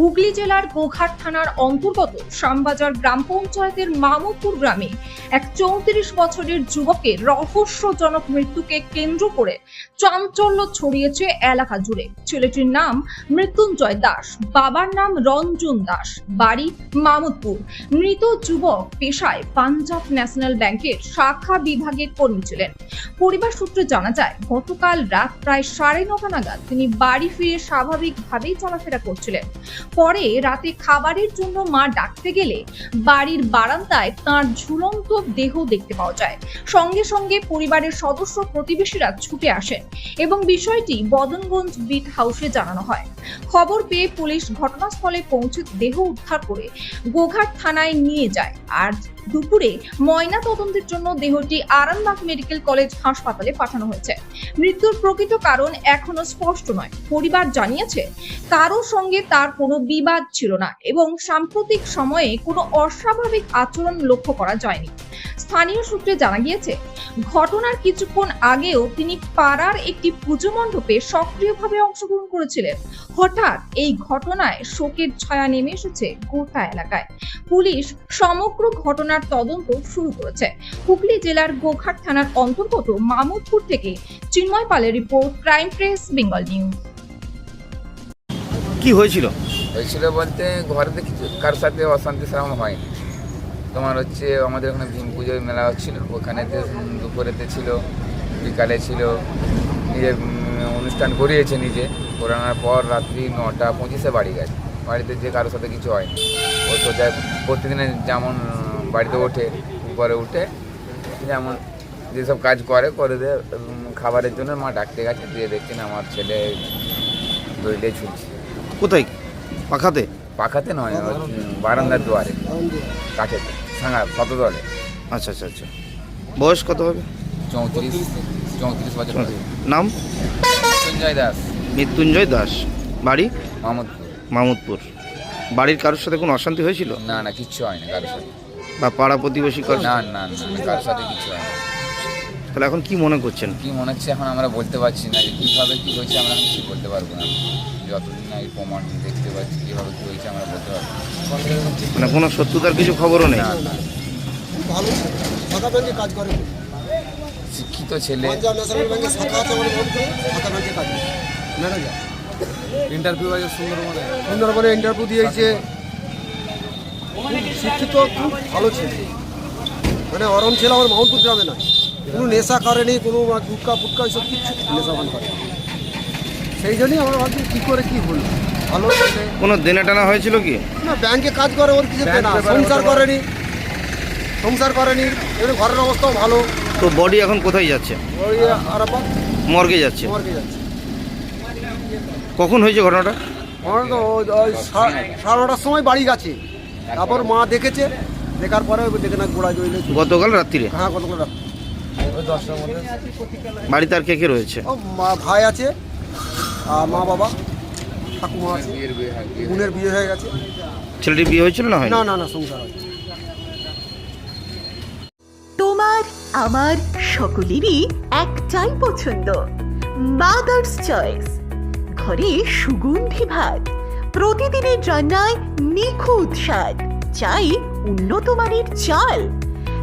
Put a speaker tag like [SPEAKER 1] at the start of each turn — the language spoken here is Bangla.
[SPEAKER 1] হুগলি জেলার গোঘাট থানার অন্তর্গত শ্যামবাজার গ্রাম পঞ্চায়েতের মামুদপুর গ্রামে এক চৌত্রিশ বছরের যুবকের রহস্যজনক মৃত্যুকে কেন্দ্র করে চাঞ্চল্য ছড়িয়েছে এলাকা জুড়ে। ছেলেটির নাম মৃত্যুঞ্জয় দাস, বাবার নাম রঞ্জন দাস, বাড়ি মামুদপুর মৃত যুবক পেশায় পাঞ্জাব ন্যাশনাল ব্যাংকের শাখা বিভাগে কর্মী ছিলেন। পরিবার সূত্রে জানা যায়, গতকাল রাত প্রায় সাড়ে নটা নাগাদ তিনি বাড়ি ফিরে স্বাভাবিকভাবেই চলাফেরা করছিলেন। পরে রাতে খাবারের জন্য মা ডাকতে গেলে বাড়ির বারান্দায় তার ঝুলন্ত দেহ দেখতে পাওয়া যায়। সঙ্গে সঙ্গে পরিবারের সদস্য প্রতিবেশীরা ছুটে আসেন এবং বিষয়টি বদনগঞ্জ বিট হাউসে জানানো হয়। খবর পেয়ে পুলিশ ঘটনাস্থলে পৌঁছে দেহ উদ্ধার করে গোঘাট থানায় নিয়ে যায়। আর দুপুরে ময়না তদন্তের জন্য দেহটি আরামবাগ মেডিকেল কলেজ হাসপাতালে পাঠানো হয়েছে। মৃত্যুর প্রকৃত কারণ এখনও স্পষ্ট নয়। পরিবার জানিয়েছে, কারও সঙ্গে তার কোনো বিবাদ ছিল না এবং সাম্প্রতিক সময়ে কোনো অস্বাভাবিক আচরণ লক্ষ্য করা যায়নি। স্থানীয় সূত্রে জানা গিয়েছে ঘটনার কিছুক্ষণ আগেও তিনি পাড়ার একটি পুজো মণ্ডপে সক্রিয়ভাবে অংশগ্রহণ করেছিলেন। হঠাৎ এই ঘটনায় শোকের ছায়া নেমে এসেছে গোটা এলাকায়। পুলিশ সমগ্র ঘটনার তদন্ত শুরু করেছে। হুগলি জেলার গোঘাট থানার অন্তর্গত মামুদপুর থেকে চিন্ময় পালের report crime press Bengal news.
[SPEAKER 2] কি হয়েছিল?
[SPEAKER 3] হয়েছিল বলতে কিছু কার সাথে অশান্তি সেরকম হয়নি। তোমার হচ্ছে আমাদের ওখানে ভীম পুজোর মেলা হচ্ছিল। ওখানেতে দুপুরেতে ছিল, বিকালে ছিল। নিজের অনুষ্ঠান করিয়েছে নিজে। করানোর পর রাত্রি নটা পঁচিশে বাড়ি গেছে। বাড়িতে যে কারোর সাথে কিছু হয়নি। ও তো সোজা প্রতিদিনে যেমন বাড়িতে ওঠে, উপরে উঠে, যেমন যেসব কাজ করে করে দিয়ে খাবারের জন্য মা ডাকতে গেছে, দিয়ে দেখছেন আমার ছেলে দইলে ঝুলছে
[SPEAKER 2] কোথায়? পাখাতে?
[SPEAKER 3] পাখাতে নয় বারান্দার দুয়ারে কাঠেতে সাঙ্গা কত দলে
[SPEAKER 2] আচ্ছা আচ্ছা আচ্ছা। বয়স কত হবে?
[SPEAKER 3] চৌত্রিশ চৌত্রিশ বছর
[SPEAKER 2] নাম?
[SPEAKER 3] মৃত্যুঞ্জয় দাস।
[SPEAKER 2] মৃত্যুঞ্জয় দাস। বাড়ি?
[SPEAKER 3] মাহমুদপুর
[SPEAKER 2] মামুদপুর। বাড়ির কারোর সাথে কোনো অশান্তি হয়েছিল?
[SPEAKER 3] না না কিচ্ছু হয় না কারোর সাথে।
[SPEAKER 2] বা পাড়া প্রতিবেশী কারোর
[SPEAKER 3] না না না না, কারোর সাথে কিচ্ছু হয় না
[SPEAKER 2] তাহলে এখন কি মনে করছেন?
[SPEAKER 3] কি মনে হচ্ছে এখন আমরা বলতে পারছি না যে কীভাবে কী হয়েছে আমরা কিছু বলতে পারব না। যতদিন না এই প্রমাণ দেখতে পাচ্ছি কীভাবে কী হয়েছে আমরা বলতে পারব না।
[SPEAKER 2] মানে কোনো শত্রুতার কিছু খবরও নেই?
[SPEAKER 4] ভালো ব্যাংকে কাজ করে।
[SPEAKER 3] শিক্ষিত ছেলে।
[SPEAKER 4] পাঞ্জাব ন্যাশনাল ব্যাংকে শাখা আছে আমার বলতে শাখা ব্যাংকে কাজ করে। ম্যানেজার
[SPEAKER 5] ইন্টারভিউ আছে সুন্দরবনে।
[SPEAKER 4] সুন্দরবনে ইন্টারভিউ দিয়েছে। খুব শিক্ষিত খুব ভালো ছেলে। মানে অরম ছেলে আমার মাউন্টপুর গ্রামে না কোনো নেশা করেনি কোনো গুটকা ফুটকা এসব কিছু নেশা পান করে সেই জন্যই আমরা ভাবছি কী করে কী হলো। ভালো
[SPEAKER 2] কোনো দেনা টানা হয়েছিল কি?
[SPEAKER 4] না ব্যাংকে কাজ করে ওর কিছু না সংসার করেনি। সংসার করেনি। এমনি ঘরের অবস্থাও ভালো।
[SPEAKER 2] তো বডি এখন কোথায় যাচ্ছে?
[SPEAKER 4] ওই আর আবার
[SPEAKER 2] মর্গে যাচ্ছে।
[SPEAKER 4] মর্গে যাচ্ছে।
[SPEAKER 2] কখন হয়েছে ঘটনাটা?
[SPEAKER 4] ওই- সাড়ে নটার সময় বাড়ি গেছে। তারপর মা দেখেছে। দেখার পরে ওই দেখে না গোড়া জইলে
[SPEAKER 2] গতকাল রাত্রিরে?
[SPEAKER 4] হ্যাঁ
[SPEAKER 2] বাড়িতে আর কে কে রয়েছে?
[SPEAKER 4] ও মা ভাই আছে আর মা বাবা ঠাকুমা আছে।
[SPEAKER 3] হয়
[SPEAKER 4] বোনের বিয়ে হয়ে গেছে।
[SPEAKER 2] ছেলেটির বিয়ে হয়েছিল না হয়
[SPEAKER 4] না না না সংসার
[SPEAKER 6] তোমার আমার সকলেরই একটাই পছন্দ মাদার্স চয়েস ঘরে সুগন্ধি ভাত প্রতিদিনের রান্নায় নিখুঁত স্বাদ চাই উন্নত মানের চাল।